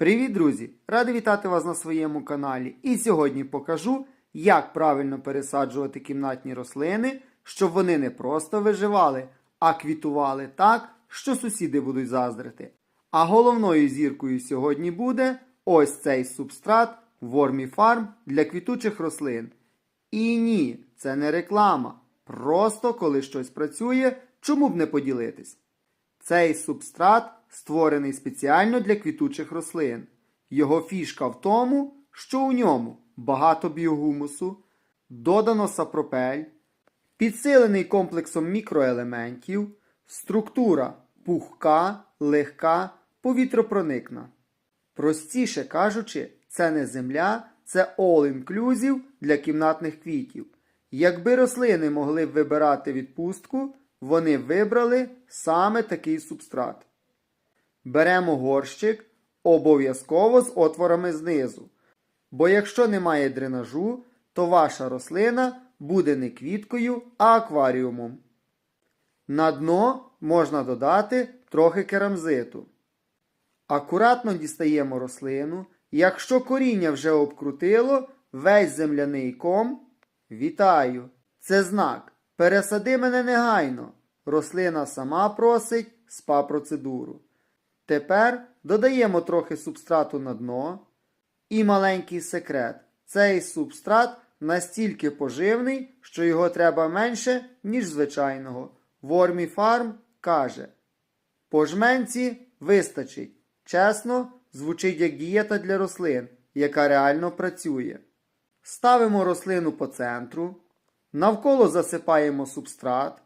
Привіт, друзі! Радий вітати вас на своєму каналі. І сьогодні покажу, як правильно пересаджувати кімнатні рослини, щоб вони не просто виживали, а квітували так, що сусіди будуть заздрити. А головною зіркою сьогодні буде ось цей субстрат Farm для квітучих рослин. І ні, це не реклама. Просто коли щось працює, чому б не поділитись? Цей субстрат створений спеціально для квітучих рослин. Його фішка в тому, що у ньому багато біогумусу, додано сапропель, підсилений комплексом мікроелементів, структура пухка, легка, повітропроникна. Простіше кажучи, це не земля, це all-inclusive для кімнатних квітів. Якби рослини могли вибирати відпустку, вони вибрали саме такий субстрат. Беремо горщик обов'язково з отворами знизу. Бо якщо немає дренажу, то ваша рослина буде не квіткою, а акваріумом. На дно можна додати трохи керамзиту. Акуратно дістаємо рослину. Якщо коріння вже обкрутило, весь земляний ком. Вітаю! Це знак. Пересади мене негайно. Рослина сама просить спа-процедуру. Тепер додаємо трохи субстрату на дно. І маленький секрет. Цей субстрат настільки поживний, що його треба менше, ніж звичайного. Вормі Фарм каже: по жменці вистачить. Чесно, звучить як дієта для рослин, яка реально працює. Ставимо рослину по центру, навколо засипаємо субстрат,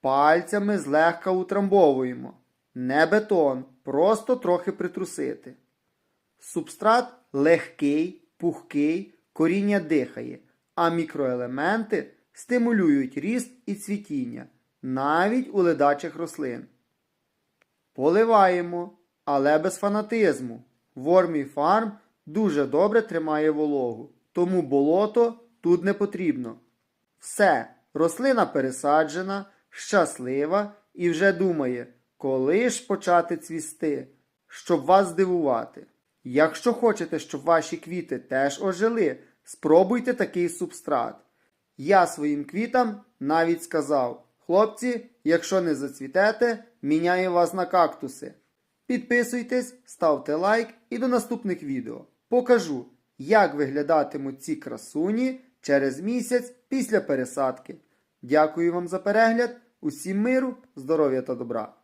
пальцями злегка утрамбовуємо. Не бетон, просто трохи притрусити. Субстрат легкий, пухкий, коріння дихає, а мікроелементи стимулюють ріст і цвітіння, навіть у ледачих рослин. Поливаємо, але без фанатизму. Вормі фарм дуже добре тримає вологу, тому болото тут не потрібно. Все, рослина пересаджена, щаслива і вже думає, коли ж почати цвісти, щоб вас здивувати. Якщо хочете, щоб ваші квіти теж ожили, спробуйте такий субстрат. Я своїм квітам навіть сказав: хлопці, якщо не зацвітете, міняю вас на кактуси. Підписуйтесь, ставте лайк і до наступних відео. Покажу, як виглядатимуть ці красуні через місяць після пересадки. Дякую вам за перегляд, усім миру, здоров'я та добра.